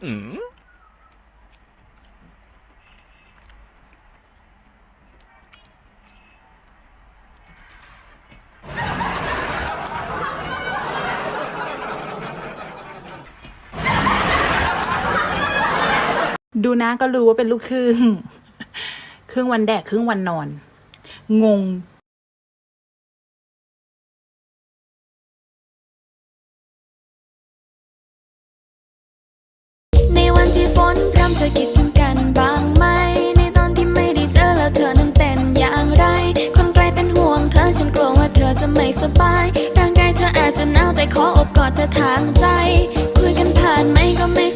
ดูนะก็รู้ว่าเป็นลูกครึ่ง ครึ่งวันแดกครึ่งวันนอน งง ธอจะไม่สบายร่างกายเธออาจจะหนาวแต่ขออบกอดเธอทางใจ คุยกันผ่านไหมก็ไม่